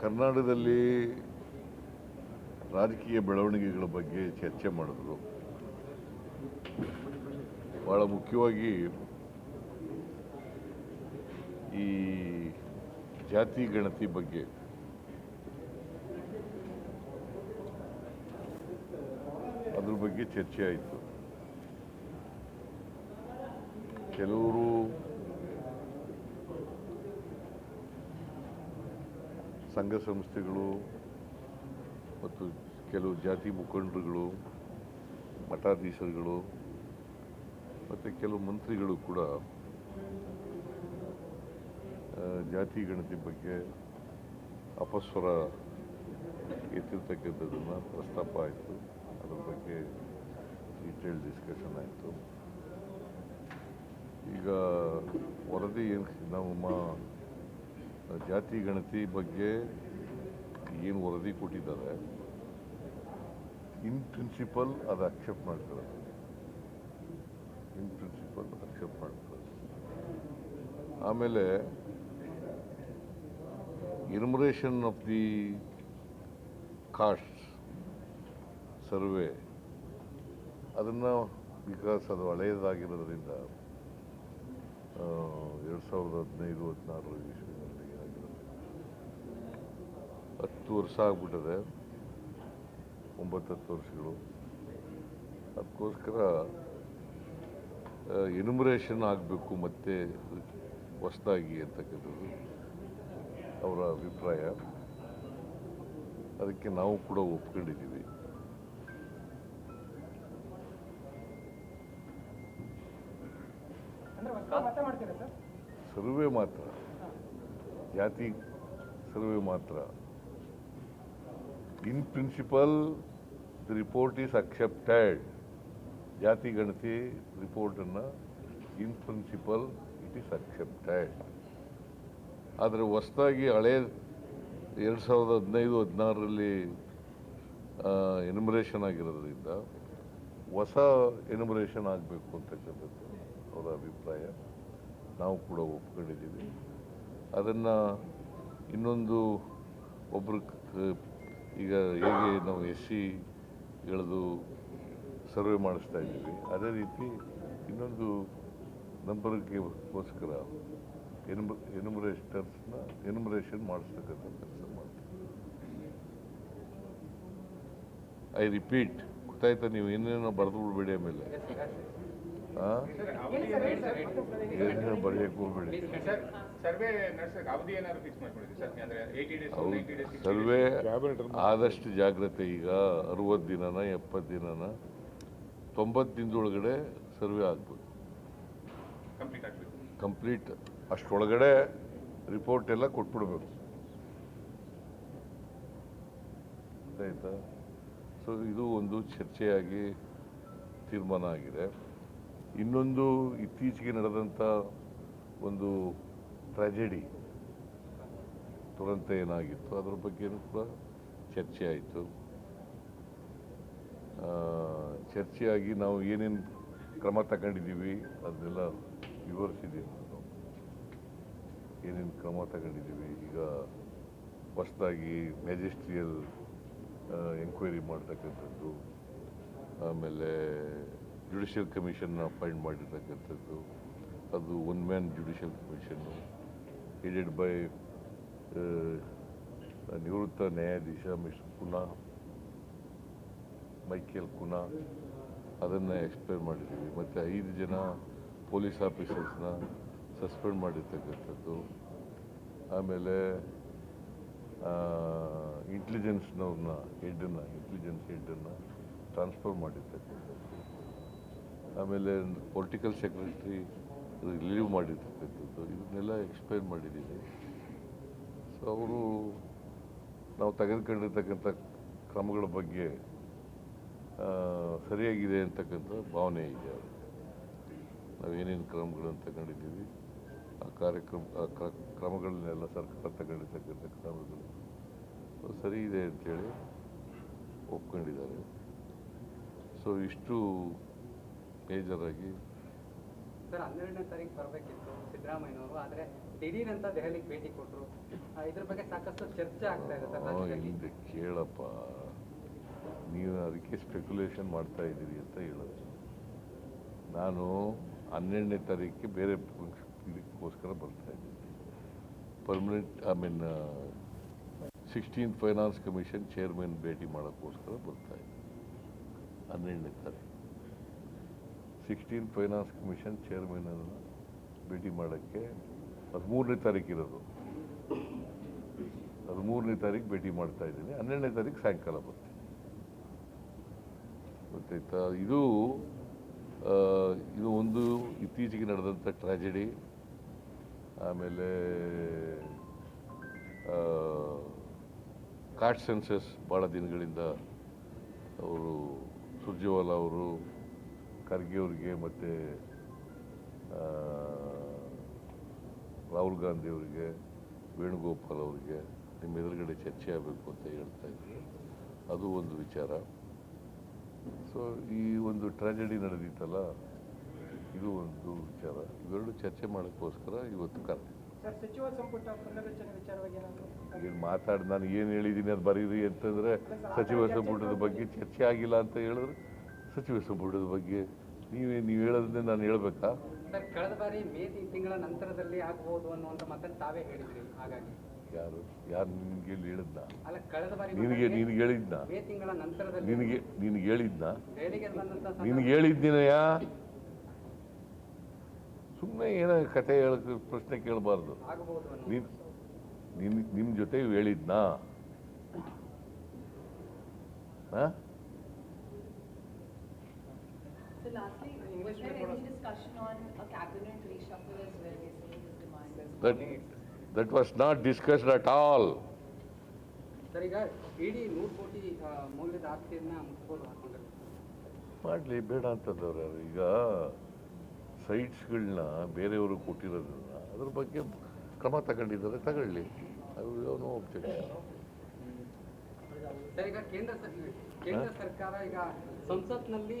ಕರ್ನಾಟಕದಲ್ಲಿ ರಾಜಕೀಯ ಬೆಳವಣಿಗೆಗಳ ಬಗ್ಗೆ ಚರ್ಚೆ ಮಾಡಿದ್ರು. ಭಾಳ ಮುಖ್ಯವಾಗಿ ಈ ಜಾತಿ ಗಣತಿ ಬಗ್ಗೆ. ಅದ್ರ ಬಗ್ಗೆ ಚರ್ಚೆ ಆಯಿತು. ಕೆಲವರು ಸಂಘ ಸಂಸ್ಥೆಗಳು ಮತ್ತು ಕೆಲವು ಜಾತಿ ಮುಖಂಡರುಗಳು, ಮಠಾಧೀಶರುಗಳು ಮತ್ತು ಕೆಲವು ಮಂತ್ರಿಗಳು ಕೂಡ ಜಾತಿ ಗಣತಿ ಬಗ್ಗೆ ಅಪಸ್ವರ ಎತ್ತಿರ್ತಕ್ಕಂಥದ್ದನ್ನು ಪ್ರಸ್ತಾಪ ಆಯಿತು. ಅದರ ಬಗ್ಗೆ ಡೀಟೇಲ್ ಡಿಸ್ಕಷನ್ ಆಯಿತು. ಈಗ ವರದಿ ಏನು ನಮ್ಮ ಜಾತಿ ಗಣತಿ ಬಗ್ಗೆ ಏನು ವರದಿ ಕೊಟ್ಟಿದ್ದಾರೆ ಇನ್ ಪ್ರಿನ್ಸಿಪಲ್ ಅದು ಅಕ್ಸೆಪ್ಟ್ ಮಾಡ್ತಾರೆ. ಇನ್ ಪ್ರಿನ್ಸಿಪಲ್ ಅಕ್ಸೆಪ್ಟ್ ಮಾಡ್ತಾರೆ. ಆಮೇಲೆ enumeration of the caste survey ಅದನ್ನು ಬಿಕಾಸ್ ಅದು ಹಳೆಯದಾಗಿರೋದ್ರಿಂದ ಎರಡು ಸಾವಿರದ ಹದಿನೈದು ಹದಿನಾರು ಏನಾಗಿರೋದು ಹತ್ತು ವರ್ಷ ಆಗ್ಬಿಟ್ಟಿದೆ. ಒಂಬತ್ತು ಹತ್ತು ವರ್ಷಗಳು. ಅದಕ್ಕೋಸ್ಕರ ಎನ್ಯುಮರೇಷನ್ ಆಗಬೇಕು ಮತ್ತೆ ಹೊಸದಾಗಿ ಅಂತಕ್ಕಂಥದ್ದು ಅವರ ಅಭಿಪ್ರಾಯ. ಅದಕ್ಕೆ ನಾವು ಕೂಡ ಒಪ್ಕೊಂಡಿದ್ದೀವಿ. ಸರ್ವೆ ಮಾತ್ರ. ಜಾತಿ ಸರ್ವೆ ಮಾತ್ರ. In principle report is accepted. ಜಾತಿ, ಗಣತಿ ರಿಪೋರ್ಟನ್ನು in principle it is accepted. ಆದರೆ ಹೊಸದಾಗಿ ಹಳೆ ಎರಡು ಸಾವಿರದ ಹದಿನೈದು, ಹದಿನಾರರಲ್ಲಿ ಎನ್ಯುಮರೇಷನ್ ಆಗಿರೋದ್ರಿಂದ ಹೊಸ ಎನ್ಯುಮರೇಷನ್ ಆಗಬೇಕು ಅಂತಕ್ಕಂಥದ್ದು ಅವರ ಅಭಿಪ್ರಾಯ ನಾವು ಕೂಡ ಒಪ್ಕೊಂಡಿದ್ದೀವಿ. ಅದನ್ನು ಇನ್ನೊಂದು ಒಬ್ಬರು ಈಗ ಹೇಗೆ ನಾವು ಎಸ್ ಸಿಗಳದು ಸರ್ವೆ ಮಾಡಿಸ್ತಾ ಇದ್ದೀವಿ, ಅದೇ ರೀತಿ ಇನ್ನೊಂದು ನಂಬರ್ಗೋಸ್ಕರ ಎನ್ಬ ಎನ್ಯುಮರೇಷನ್ಸ್ನ ಎನ್ಯುಮರೇಷನ್ ಮಾಡಿಸ್ತಕ್ಕಂಥ ಕೆಲಸ ಮಾಡ್ತೀವಿ. ಐ ರಿಪೀಟ್, ಗೊತ್ತಾಯ್ತಾ ನೀವು ಏನೇನೋ ಬರೆದು ಬಿಡಬೇಡಿ ಆಮೇಲೆ. ಏನೇನೋ ಬರೆಯೋಕೆ ಹೋಗ್ಬೇಡಿ. ಸರ್ವೆ ನಡೆಸಕ್ಕೆ ಅವಧಿ ಏನಾದ್ರು ಫಿಕ್ಸ್ ಮಾಡ್ಕೊಂಡಿದ್ದೀವಿ ಸರ್? ಅಂದ್ರೆ ಏಯ್ಟಿ ಡೇಸ್ ಹೌದು ನೈಂಟಿ ಡೇಸ್ ಸರ್ವೆ ಆದಷ್ಟು ಜಾಗ್ರತೆ ಈಗ ಅರವತ್ತು ದಿನನ ಎಪ್ಪತ್ತು ದಿನನ ತೊಂಬತ್ತು ದಿನದೊಳಗಡೆ ಸರ್ವೆ ಆಗ್ಬೋದು. ಕಂಪ್ಲೀಟ್ ಆಗಬೇಕು. ಕಂಪ್ಲೀಟ್ ಅಷ್ಟೊಳಗಡೆ ರಿಪೋರ್ಟ್ ಎಲ್ಲ ಕೊಟ್ಬಿಡ್ಬೇಕು. ಆಯ್ತಾ ಸೊ ಇದು ಒಂದು ಚರ್ಚೆಯಾಗಿ ತೀರ್ಮಾನ ಆಗಿದೆ. ಇನ್ನೊಂದು ಇತ್ತೀಚೆಗೆ ನಡೆದಂಥ ಒಂದು ಟ್ರಾಜೆಡಿ ತುರಂತ ಏನಾಗಿತ್ತು? ಅದರ ಬಗ್ಗೆನೂ ಕೂಡ ಚರ್ಚೆ ಆಯಿತು. ಚರ್ಚೆಯಾಗಿ ನಾವು ಏನೇನು ಕ್ರಮ ತಗೊಂಡಿದ್ದೀವಿ ಅದನ್ನೆಲ್ಲ ವಿವರಿಸಿದ್ದೀನಿ ನಾನು. ಏನೇನು ಕ್ರಮ ತಗೊಂಡಿದ್ದೀವಿ? ಈಗ ಹೊಸದಾಗಿ ಮ್ಯಾಜಿಸ್ಟ್ರಿಯಲ್ ಎಂಕ್ವೈರಿ ಮಾಡ್ತಕ್ಕಂಥದ್ದು, ಆಮೇಲೆ ಜುಡಿಷಿಯಲ್ ಕಮಿಷನ್ನ ಅಪಾಯಿಂಟ್ ಮಾಡಿರ್ತಕ್ಕಂಥದ್ದು, ಅದು ಒನ್ ಮ್ಯಾನ್ ಜುಡಿಷಿಯಲ್ ಕಮಿಷನ್ನು ಹೆಡೆಡ್ ಬೈ ನಿವೃತ್ತ ನ್ಯಾಯಾಧೀಶ ಮಿಸ್ಟರ್ ಕುನಾ ಮೈಕೇಲ್ ಕುನಾ ಅದನ್ನು ಎಕ್ಸ್ಪ್ಲೇನ್ ಮಾಡಿದ್ದೀವಿ. ಮತ್ತು ಐದು ಜನ ಪೊಲೀಸ್ ಆಫೀಸರ್ಸ್ನ ಸಸ್ಪೆಂಡ್ ಮಾಡಿರ್ತಕ್ಕಂಥದ್ದು. ಆಮೇಲೆ ಇಂಟೆಲಿಜೆನ್ಸ್ನವ್ರನ್ನ ಹೆಡ್ಡನ್ನು ಇಂಟೆಲಿಜೆನ್ಸ್ ಹೆಡ್ಡನ್ನು ಟ್ರಾನ್ಸ್ಫರ್ ಮಾಡಿರ್ತಕ್ಕಂಥದ್ದು. ಆಮೇಲೆ ಪೊಲಿಟಿಕಲ್ ಸೆಕ್ರೆಟರಿ ಲೀವ್ ಮಾಡಿರ್ತಕ್ಕಂಥದ್ದು ಇದನ್ನೆಲ್ಲ ಎಕ್ಸ್ಪ್ಲೇನ್ ಮಾಡಿದ್ದೀನಿ ಸೊ ಅವರು ನಾವು ತೆಗೆದುಕೊಂಡಿರ್ತಕ್ಕಂಥ ಕ್ರಮಗಳ ಬಗ್ಗೆ ಸರಿಯಾಗಿದೆ ಅಂತಕ್ಕಂಥ ಭಾವನೆ ಇದೆ ನಾವೇನೇನು ಕ್ರಮಗಳನ್ನು ತಗೊಂಡಿದ್ದೀವಿ, ಆ ಕಾರ್ಯಕ್ರಮ, ಆ ಕ್ರಮಗಳನ್ನೆಲ್ಲ ಸರ್ಕಾರ ತಗೊಂಡಿರ್ತಕ್ಕಂಥ ಕ್ರಮಗಳು. ಸರಿ ಇದೆ ಅಂಥೇಳಿ ಒಪ್ಕೊಂಡಿದ್ದಾರೆ. ಸೊ ಇಷ್ಟು ಮೇಜರಾಗಿ ಸರ್ ಹನ್ನೆರಡನೇ ತಾರೀಕು ಬರಬೇಕಿತ್ತು ಸಿದ್ದರಾಮಯ್ಯನವರು ಆದರೆ ದಿಢೀರ್ ಅಂತ ದೆಹಲಿಗೆ ಭೇಟಿ ಕೊಟ್ಟರು ಇದ್ರ ಬಗ್ಗೆ ಸಾಕಷ್ಟು ಚರ್ಚೆ ಆಗ್ತಾ ಇದೆ ಸರ್ ಹಿಂದೆ ಕೇಳಪ್ಪ. ನೀವು ಅದಕ್ಕೆ ಸ್ಪೆಕ್ಯುಲೇಷನ್ ಮಾಡ್ತಾ ಇದ್ದೀರಿ ಅಂತ ಹೇಳೋದು. ನಾನು ಹನ್ನೆರಡನೇ ತಾರೀಕಿಗೆ ಬೇರೆ ಇದಕ್ಕೋಸ್ಕರ ಬರ್ತಾ ಇದ್ದೀನಿ. Permanent I mean sixteen finance commission chairman ಭೇಟಿ ಮಾಡೋಕ್ಕೋಸ್ಕರ ಬರ್ತಾ ಇದ್ದೀನಿ. ಹನ್ನೆರಡನೇ ತಾರೀಕು ಸಿಕ್ಸ್ಟೀನ್ ಫೈನಾನ್ಸ್ ಕಮಿಷನ್ ಚೇರ್ಮನನ್ನು ಭೇಟಿ ಮಾಡೋಕ್ಕೆ ಹದಿಮೂರನೇ ತಾರೀಕು ಇರೋದು. ಹದಿಮೂರನೇ ತಾರೀಕು ಭೇಟಿ ಮಾಡ್ತಾ ಇದ್ದೀನಿ. ಹನ್ನೆರಡನೇ ತಾರೀಕು ಸಾಯಂಕಾಲ ಬರ್ತೀನಿ ಗೊತ್ತಾಯ್ತಾ? ಇದು ಇದು ಒಂದು ಇತ್ತೀಚೆಗೆ ನಡೆದಂಥ ಟ್ರಾಜೆಡಿ ಆಮೇಲೆ ಕಾಸ್ಟ್ ಸೆನ್ಸಸ್ ಭಾಳ ದಿನಗಳಿಂದ ಅವರು ಸುರ್ಜೇವಾಲಾ ಅವರು ಖರ್ಗೆ ಅವರಿಗೆ ಮತ್ತು ರಾಹುಲ್ ಗಾಂಧಿ ಅವರಿಗೆ ವೇಣುಗೋಪಾಲ್ ಅವರಿಗೆ ನಿಮ್ಮ ಎದುರುಗಡೆ ಚರ್ಚೆ ಆಗಬೇಕು ಅಂತ ಹೇಳ್ತಾ ಇದ್ರು. ಅದು ಒಂದು ವಿಚಾರ. ಸೊ ಈ ಒಂದು ಟ್ರಾಜಡಿ ನಡೆದಿತ್ತಲ್ಲ ಇದು ಒಂದು ವಿಚಾರ. ಇವೆರಡು ಚರ್ಚೆ ಮಾಡೋಕ್ಕೋಸ್ಕರ ಇವತ್ತು ಕರೆ. ಏನು ಮಾತಾಡಿ ನಾನು ಏನು ಹೇಳಿದ್ದೀನಿ ಅದು ಬರೀರಿ ಅಂತಂದರೆ ಸಚಿವ ಸಂಪುಟದ ಬಗ್ಗೆ ಚರ್ಚೆ ಆಗಿಲ್ಲ ಅಂತ ಹೇಳಿದ್ರೆ. ಸಚಿವ ಸಂಪುಟದ ಬಗ್ಗೆ ನೀವೇ ನೀವು ಹೇಳೋದನ್ನೇ ನಾನು ಹೇಳಬೇಕಾ? ಸರ್ ಕಳೆದ ಬಾರಿ ಮೇ ತಿಂಗಳ ನಂತರದಲ್ಲಿ ಆಗಬಹುದು ಅನ್ನುವಂಥ ಮಾತನ್ನು ತಾವೇ ಹೇಳಿದ್ರಿ ಹಾಗಾಗಿ. ಯಾರು? ಯಾರು ನಿನಗೆ ಹೇಳಿದ್ನ? ಅಲ್ಲ ಕಳೆದ ಬಾರಿ ನಿನಗೆ ನೀನು ನಿನಗೆ ಹೇಳಿದ್ನ? ಮೇ ತಿಂಗಳ ನಂತರದಲ್ಲಿ ನಿನಗೆ ನಿನಗೆ ಹೇಳಿದ್ನ? ದೆಹಲಿಗೆ ನಿನಗೆ ಹೇಳಿದ್ದೀನಯ್ಯ? ಸುಮ್ಮನೆ ಏನೋ ಕತೆ ಹೇಳಕ್ಕೆ ಪ್ರಶ್ನೆ ಕೇಳಬಾರ್ದು. ಆಗಬಹುದು ಅನ್ನೋ ನೀನ್ ನಿನ್ ನಿಮ್ಮ ಜೊತೆ ಹೇಳಿದ್ನಾ? ಹಾ? There any discussion on a cabinet reshuffle as well, basically his demand? That that was not discussed at all sir ಈಗ ಇಡೀ ನೂರು ಕೋಟಿ ಮೌಲ್ಯದ ಆಸ್ತಿಯನ್ನ ಮಾಡಲಿ ಬೇಡ ಅಂತಂದವ್ರು ಯಾರು. ಈಗ ಸೈಟ್ಸ್ಗಳನ್ನ ಬೇರೆಯವರು ಕೊಟ್ಟಿರೋದ್ರಿಂದ ಅದ್ರ ಬಗ್ಗೆ ಕ್ರಮ ತಗೊಂಡಿದ್ದಾರೆ ತಗೊಳ್ಳಿ. ಅದು ನೋ ಒಬ್ಜೆಕ್ಷನ್ ಸರ್ ಈಗ ಕೇಂದ್ರ ಕೇಂದ್ರ ಸರ್ಕಾರ ಈಗ ಸಂಸತ್ನಲ್ಲಿ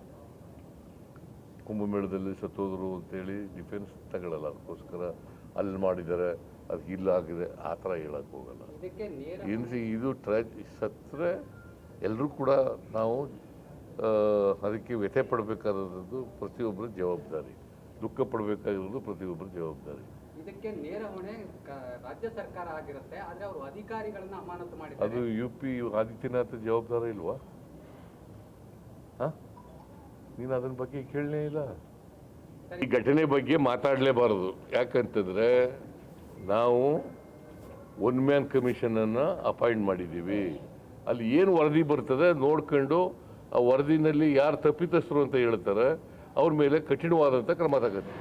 ಕುಂಭಮೇಳದಲ್ಲಿ ಸತ್ತೋದ್ರು ಅಂತೇಳಿ ಡಿಫೆನ್ಸ್ ತಗೊಳ್ಳಲ್ಲ ಅದಕ್ಕೋಸ್ಕರ ಅಲ್ಲಿ ಮಾಡಿದ್ದಾರೆ ಅದು ಇಲ್ಲಾಗಿದೆ ಆ ಥರ ಹೇಳಕ್ಕೆ ಹೋಗಲ್ಲ. ಏನು ಇದು ಟ್ರಾ ಸತ್ತರೆ ಎಲ್ಲರೂ ಕೂಡ ನಾವು ಅದಕ್ಕೆ ವ್ಯಥೆ ಪಡಬೇಕಾದದ್ದು ಪ್ರತಿಯೊಬ್ಬರ ಜವಾಬ್ದಾರಿ. ದುಃಖ ಪಡಬೇಕಾಗಿರೋದು ಪ್ರತಿಯೊಬ್ಬರ ಜವಾಬ್ದಾರಿ. ಇದಕ್ಕೆ ನೇರ ಹೊಣೆ ರಾಜ್ಯ ಸರ್ಕಾರ ಆಗಿರುತ್ತೆ ಆದರೆ ಅವರು ಅಧಿಕಾರಿಗಳನ್ನ ಅಮಾನತು ಅದು ಮಾಡಿದ್ದಾರೆ ಯು ಪಿ ಆದಿತ್ಯನಾಥ್ ಜವಾಬ್ದಾರಿ ಇಲ್ವಾ? ಹಾ? ನೀನು ಅದ್ರ ಬಗ್ಗೆ ಕೇಳಲೇ ಇಲ್ಲ. ಈ ಘಟನೆ ಬಗ್ಗೆ ಮಾತಾಡಲೇಬಾರದು. ಯಾಕಂತಂದ್ರೆ ನಾವು ಒನ್ ಮ್ಯಾನ್ ಕಮಿಷನನ್ನು ಅಪಾಯಿಂಟ್ ಮಾಡಿದ್ದೀವಿ. ಅಲ್ಲಿ ಏನು ವರದಿ ಬರ್ತದೆ ನೋಡ್ಕೊಂಡು ಆ ವರದಿನಲ್ಲಿ ಯಾರು ತಪ್ಪಿತಸ್ಥರು ಅಂತ ಹೇಳ್ತಾರೆ, ಅವ್ರ ಮೇಲೆ ಕಠಿಣವಾದಂಥ ಕ್ರಮ ತಗತ್ತೆ.